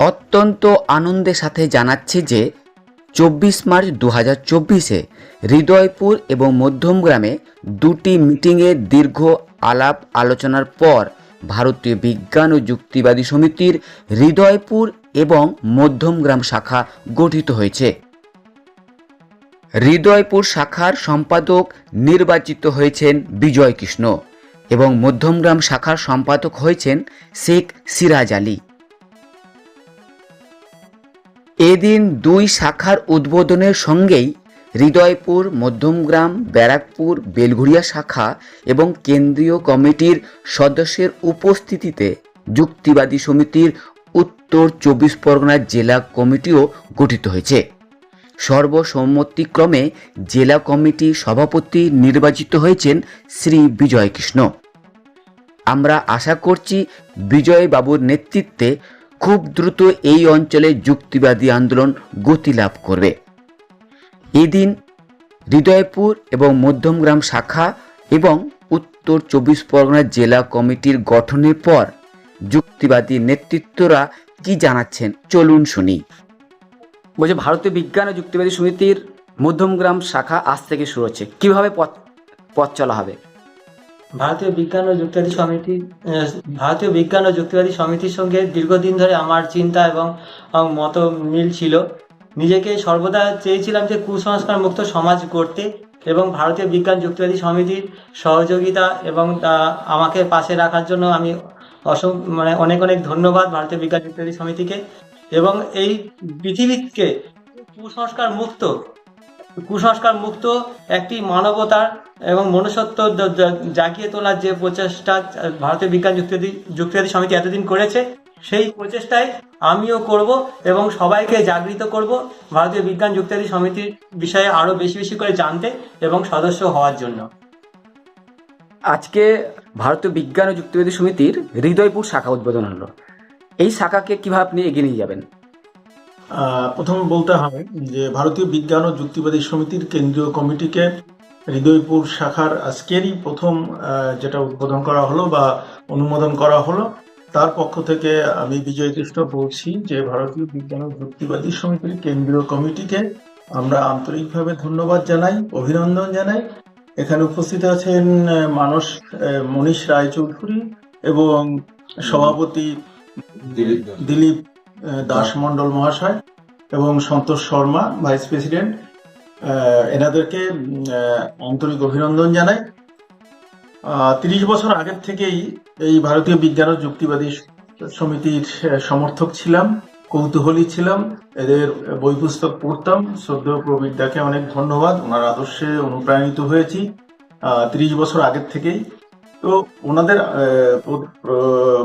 অত্যন্ত আনন্দের সাথে জানাচ্ছি যে চব্বিশ মার্চ দু হাজার চব্বিশে হৃদয়পুর এবং মধ্যমগ্রামে দুটি মিটিংয়ে দীর্ঘ আলাপ আলোচনার পর ভারতীয় বিজ্ঞান ও যুক্তিবাদী সমিতির হৃদয়পুর এবং মধ্যমগ্রাম শাখা গঠিত হয়েছে। হৃদয়পুর শাখার সম্পাদক নির্বাচিত হয়েছেন বিজয় কৃষ্ণ এবং মধ্যমগ্রাম শাখার সম্পাদক হয়েছেন শেখ সিরাজ আলী। এদিন দুই শাখার উদ্বোধনের সঙ্গেই হৃদয়পুর, মধ্যমগ্রাম, ব্যারাকপুর, বেলঘুরিয়া শাখা এবং কেন্দ্রীয় কমিটির সদস্যের উপস্থিতিতে যুক্তিবাদী সমিতির উত্তর চব্বিশ পরগনা জেলা কমিটিও গঠিত হয়েছে। সর্বসম্মতিক্রমে জেলা কমিটি সভাপতি নির্বাচিত হয়েছেন শ্রী বিজয় কৃষ্ণ আমরা আশা করছি বিজয়বাবুর নেতৃত্বে খুব দ্রুত এই অঞ্চলে যুক্তিবাদী আন্দোলন গতি লাভ করবে। এদিন হৃদয়পুর এবং মধ্যমগ্রাম শাখা এবং উত্তর চব্বিশ পরগনা জেলা কমিটির গঠনের পর যুক্তিবাদী নেতৃত্বরা কি জানাচ্ছেন চলুন শুনি। বলছে, ভারতীয় বিজ্ঞান ও যুক্তিবাদী সমিতির মধ্যমগ্রাম শাখা আজ থেকে শুরু হচ্ছে। কীভাবে পথ পথ চলা হবে? ভারতীয় বিজ্ঞান ও যুক্তিবাদী সমিতি ভারতীয় বিজ্ঞান ও যুক্তিবাদী সমিতির সঙ্গে দীর্ঘদিন ধরে আমার চিন্তা এবং মত মিল ছিল। নিজেকে সর্বদা চেয়েছিলাম যে কুসংস্কার মুক্ত সমাজ করতে এবং ভারতীয় বিজ্ঞান যুক্তিবাদী সমিতির সহযোগিতা এবং আমাকে পাশে রাখার জন্য আমি অসম মানে অনেক অনেক ধন্যবাদ ভারতীয় বিজ্ঞান যুক্তিবাদী সমিতিকে। এবং এই পৃথিবীকে কুসংস্কার মুক্ত কুসংস্কার মুক্ত একটি মানবতার এবং মনুষ্যত্ব জাগিয়ে তোলার যে প্রচেষ্টা, ভারতীয় বিজ্ঞান যুক্তিবাদী যুক্তিবাদী সমিতি এতদিন করেছে, সেই প্রচেষ্টায় আমিও করব এবং সবাইকে জাগৃত করব ভারতীয় বিজ্ঞান যুক্তিবাদী সমিতির বিষয়ে আরও বেশি বেশি করে জানতে এবং সদস্য হওয়ার জন্য। আজকে ভারতীয় বিজ্ঞান ও যুক্তিবাদী সমিতির হৃদয়পুর শাখা উদ্বোধন হলো। এই শাখাকে কীভাবে আপনি এগিয়ে নিয়ে যাবেন? প্রথমে বলতে হবে যে ভারতীয় বিজ্ঞান ও যুক্তিবাদী সমিতির কেন্দ্রীয় কমিটিকে হৃদয়পুর শাখার আজকেরই প্রথম যেটা উদ্বোধন করা হলো বা অনুমোদন করা হলো তার পক্ষ থেকে আমি বিজয় কৃষ্ণ বলছি যে ভারতীয় বিজ্ঞান ও যুক্তিবাদী সমিতির কেন্দ্রীয় কমিটিকে আমরা আন্তরিকভাবে ধন্যবাদ জানাই অভিনন্দন জানাই। এখানে উপস্থিত আছেন মানস মনীষ রায়চৌধুরী এবং সভাপতি দিলীপ দাস মন্ডল মহাশয় এবং সন্তোষ শর্মা, ভাইস প্রেসিডেন্ট। এনাদেরকে আন্তরিক অভিনন্দন জানাই। তিরিশ বছর আগের থেকেই এই ভারতীয় বিজ্ঞান ও যুক্তিবাদী সমিতির সমর্থক ছিলাম, কৌতূহলী ছিলাম, এদের বই পুস্তক পড়তাম। শ্রদ্ধেয় প্রবীরদাকে অনেক ধন্যবাদ, ওনার আদর্শে অনুপ্রাণিত হয়েছি। তিরিশ বছর আগের থেকেই তো ওনাদের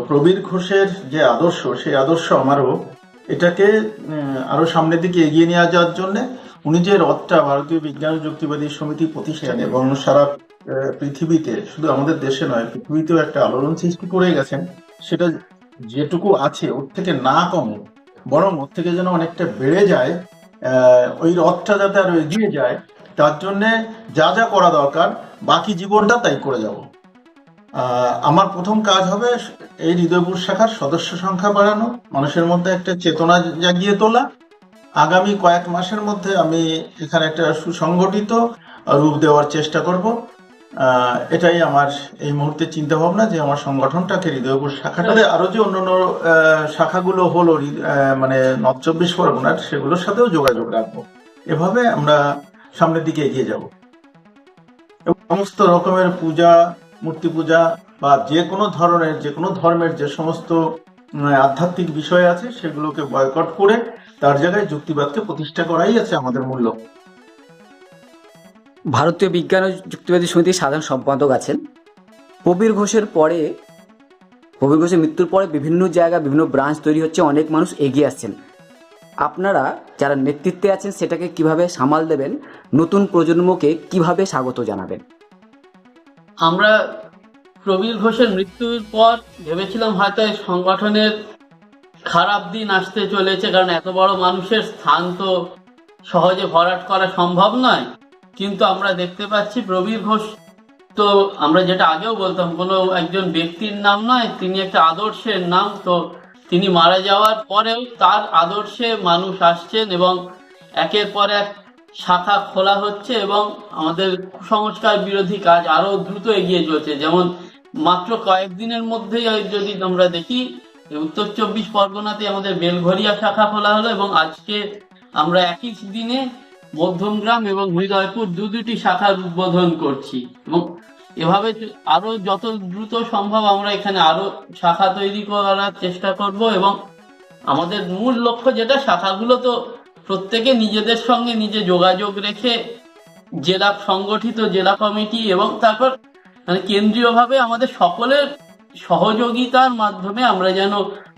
প্রবীর ঘোষের যে আদর্শ সেই আদর্শ আমারও এটাকে আরও সামনের দিকে এগিয়ে নিয়ে যাওয়ার জন্য উনি যে রথটা ভারতীয় বিজ্ঞান ও যুক্তিবাদী সমিতি প্রতিষ্ঠান এবং সারা পৃথিবীতে শুধু আমাদের দেশে নয় পৃথিবীতেও একটা আলোড়ন সৃষ্টি করে গেছেন সেটা যেটুকু আছে ওর থেকে না কমে বরং ওর থেকে যেন অনেকটা বেড়ে যায় ওই রথটা যাতে আরও এগিয়ে যায় তার জন্যে যা যা করা দরকার বাকি জীবনটা তাই করে যাব। আমার প্রথম কাজ হবে এই হৃদয়পুর শাখার সদস্য সংখ্যা বাড়ানো মানুষের মধ্যে একটা চেতনা জাগিয়ে তোলা। আগামী কয়েক মাসের মধ্যে আমি এখানে একটা সুসংগঠিত রূপ দেওয়ার চেষ্টা করব। এটাই আমার এই মুহূর্তে চিন্তা ভাবনা যে আমার সংগঠনটাকে হৃদয়পুর শাখাটাতে আরও যে আহ, শাখাগুলো হলো মানে নর্থ চব্বিশ পরগনার সেগুলোর সাথেও যোগাযোগ রাখব। এভাবে আমরা সামনের দিকে এগিয়ে যাব। সমস্ত রকমের পূজা মূর্তি পূজা বা যে কোনো ধরনের, যে কোনো ধর্মের যে সমস্ত আধ্যাত্মিক বিষয় আছে, সেগুলোকে বয়কট করে তার জায়গায় যুক্তিবাদকে প্রতিষ্ঠা করাই আছে আমাদের মূল্য ভারতীয় বিজ্ঞান ও যুক্তিবাদী সমিতির সাধারণ সম্পাদক আছেন। প্রবীর ঘোষের পরে, প্রবীর ঘোষের মৃত্যুর পরে বিভিন্ন জায়গা, বিভিন্ন ব্রাঞ্চ তৈরি হচ্ছে, অনেক মানুষ এগিয়ে আসছেন। আপনারা যারা নেতৃত্বে আছেন, সেটাকে কীভাবে সামাল দেবেন, নতুন প্রজন্মকে কীভাবে স্বাগত জানাবেন? আমরা প্রবীর ঘোষের মৃত্যুর পর ভেবেছিলাম হয়তো এই সংগঠনের খারাপ দিন আসতে চলেছে, কারণ এত বড় মানুষের স্থান তো সহজে ভরাট করা সম্ভব নয়। কিন্তু আমরা দেখতে পাচ্ছি প্রবীর ঘোষ তো আমরা যেটা আগেও বলতাম, কোনো একজন ব্যক্তির নাম নয়, তিনি একটা আদর্শের নাম, তো তিনি মারা যাওয়ার পরেও তার আদর্শে মানুষ আসছেন এবং একের পর এক শাখা খোলা হচ্ছে এবং আমাদের কুসংস্কার বিরোধী কাজ আরও দ্রুত এগিয়ে চলছে। যেমন মাত্র কয়েকদিনের মধ্যেই যদি আমরা দেখি উত্তর চব্বিশ পরগনাতে আমাদের বেলঘরিয়া শাখা খোলা হলো এবং আজকে আমরা একই দিনে মধ্যমগ্রাম এবং হৃদয়পুর দু দুটি শাখার উদ্বোধন করছি। এবং এভাবে আরও যত দ্রুত সম্ভব আমরা এখানে আরও শাখা তৈরি করার চেষ্টা করব এবং আমাদের মূল লক্ষ্য যেটা, শাখাগুলো তো প্রত্যেকে নিজেদের সঙ্গে নিজে যোগাযোগ রেখে জেলা সংগঠিত জেলা কমিটি এবং তারপর মানে কেন্দ্রীয়ভাবে আমাদের সকলের সহযোগিতার মাধ্যমে আমরা যেন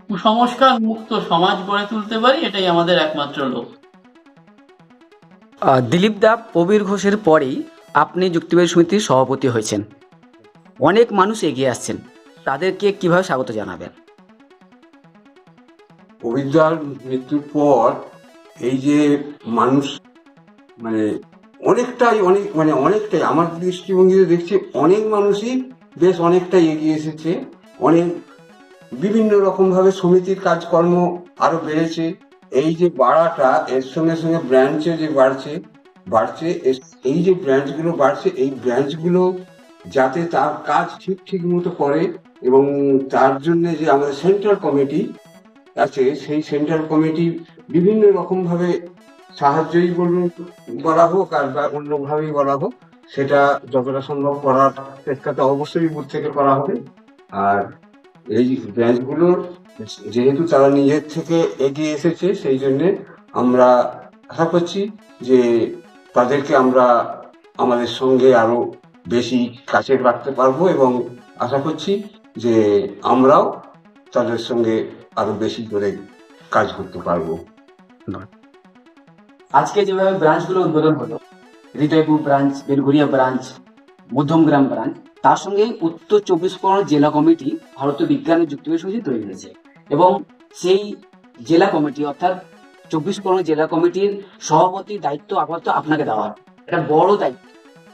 কুসংস্কার মুক্ত সমাজ গড়ে তুলতে পারি এটাই আমাদের একমাত্র লক্ষ্য আহ, দিলীপ দা প্রবীর ঘোষের পরেই আপনি যুক্তিবাদী সমিতির সভাপতি হয়েছেন। অনেক মানুষ এগিয়ে আসছেন। তাদেরকে কীভাবে স্বাগত জানাবেন? অভিজ্ঞার মৃত্যুর পর এই যে মানুষ মানে অনেকটাই, অনেক মানে অনেকটাই, আমার দৃষ্টিভঙ্গিতে দেখছি অনেক মানুষই বেশ অনেকটাই এগিয়ে এসেছে। অনেক বিভিন্ন রকমভাবে সমিতির কাজকর্ম আরও বেড়েছে। এই যে বাড়াটা, এর সঙ্গে সঙ্গে ব্রাঞ্চে যে বাড়ছে বাড়ছে এই যে ব্রাঞ্চগুলো বাড়ছে, এই ব্রাঞ্চগুলো যাতে তার কাজ ঠিক ঠিক মতো করে এবং তার জন্য যে আমাদের সেন্ট্রাল কমিটি আছে, সেই সেন্ট্রাল কমিটি বিভিন্ন রকম ভাবে সাহায্যই বলুন বলা হোক আর অন্যভাবেই বলা হোক, সেটা যতটা সম্ভব করার চেষ্টাটা অবশ্যই বুথ থেকে করা হবে। আর এই ব্রাঞ্চগুলোর যেহেতু তারা নিজের থেকে এগিয়ে এসেছে, সেই জন্য আমরা আশা করছি যে তাদেরকে আমরা আমাদের সঙ্গে আরও বেশি কাছে রাখতে পারব এবং আশা করছি যে আমরাও তাদের সঙ্গে আরও বেশি করে কাজ করতে পারব। আজকে যেভাবে ব্রাঞ্চগুলো উদ্বোধন হলো Hridaypur branch Belgharia branch Madhyamgram branch তার সঙ্গে উত্তর চব্বিশ পরগনা জেলা কমিটি ভারতীয় বিজ্ঞান ও যুক্তিবাদী সমিতি তৈরি হয়েছে। এবং সেই জেলা কমিটি অর্থাৎ চব্বিশ পরগনা জেলা কমিটির সভাপতির দায়িত্ব আপাতত আপনাকে দেওয়া এটা বড় দায়িত্ব।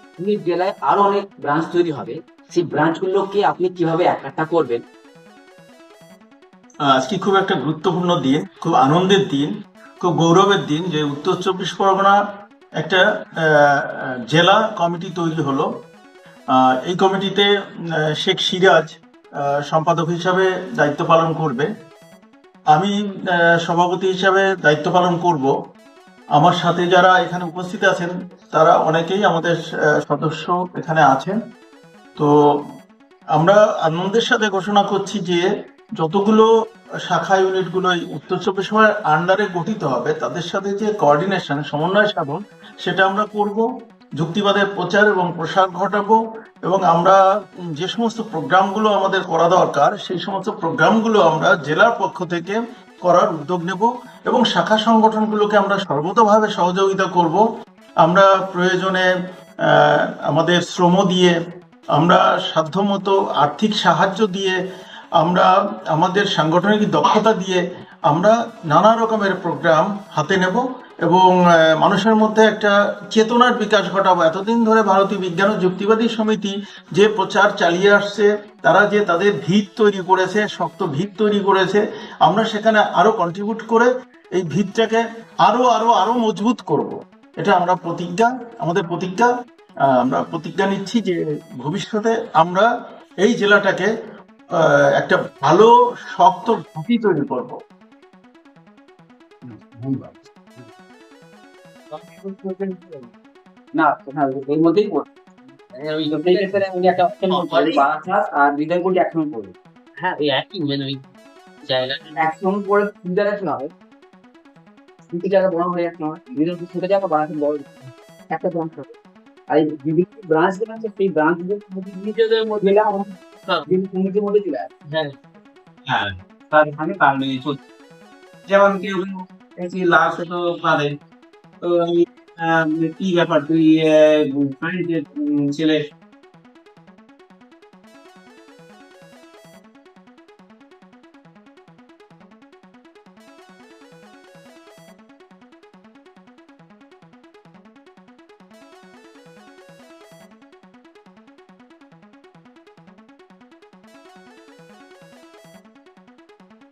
আপনি জেলায় আরও অনেক ব্রাঞ্চ তৈরি হবে। সেই ব্রাঞ্চগুলোকে আপনি কীভাবে একাট্টা করবেন আজকে খুব একটা গুরুত্বপূর্ণ দিন, খুব আনন্দের দিন, খুব গৌরবের দিন যে উত্তর চব্বিশ পরগনা একটা জেলা কমিটি তৈরি হলো। এই কমিটিতে শেখ সিরাজ সম্পাদক হিসাবে দায়িত্ব পালন করবে। আমি সভাপতি হিসাবে দায়িত্ব পালন করব। আমার সাথে যারা এখানে উপস্থিত আছেন, তারা অনেকেই আমাদের সদস্য এখানে আছেন। তো আমরা আনন্দের সাথে ঘোষণা করছি যে যতগুলো শাখা ইউনিটগুলো উত্তর চব্বিশ পরগনার আন্ডারে গঠিত হবে, তাদের সাথে যে কোঅর্ডিনেশন সমন্বয় সাধন, সেটা আমরা করব, যুক্তিবাদের প্রচার এবং প্রসার ঘটাবো, এবং আমরা যে সমস্ত প্রোগ্রামগুলো আমাদের করা দরকার, সেই সমস্ত প্রোগ্রামগুলো আমরা জেলার পক্ষ থেকে করার উদ্যোগ নেব, এবং শাখা সংগঠনগুলোকে আমরা সর্বতভাবে সহযোগিতা করব। আমরা প্রয়োজনে আমাদের শ্রম দিয়ে, আমরা সাধ্যমতো আর্থিক সাহায্য দিয়ে আমরা আমাদের সাংগঠনিক দক্ষতা দিয়ে আমরা নানা রকমের প্রোগ্রাম হাতে নেব এবং মানুষের মধ্যে একটা চেতনার বিকাশ ঘটাবো এতদিন ধরে ভারতীয় বিজ্ঞান ও যুক্তিবাদী সমিতি যে প্রচার চালিয়ে আসছে, তারা যে তাদের ভিত তৈরি করেছে, শক্ত ভিত তৈরি করেছে, আমরা সেখানে আরও কন্ট্রিবিউট করে এই ভিতটাকে আরও আরও আরও মজবুত করব। এটা আমরা প্রতিজ্ঞা, আমাদের প্রতিজ্ঞা আমরা প্রতিজ্ঞা নিচ্ছি যে ভবিষ্যতে আমরা এই জেলাটাকে একটা ভালো শক্ত ঘাঁটি তৈরি করব। না এর মধ্যেই উনি একটা আর হৃদয়পুরটি একসঙ্গে পড়বে। হ্যাঁ ওই একই মানে ওই জায়গাটা। একসঙ্গে পড়ে তিন জায়গায় হবে। দুটি জায়গা বড় হয়ে হয় ছোট জায়গা বারাসাত বড় একটা ব্রাঞ্চ আর এই বিভিন্ন ব্রাঞ্চ আছে সেই নিজেদের মধ্যে মিলে আমার হ্যাঁ। হ্যাঁ। নিয়ে চলছে যেমন কেউ লাশ তো পারে তো আমি আহ, কি ব্যাপার? তুই ছেলে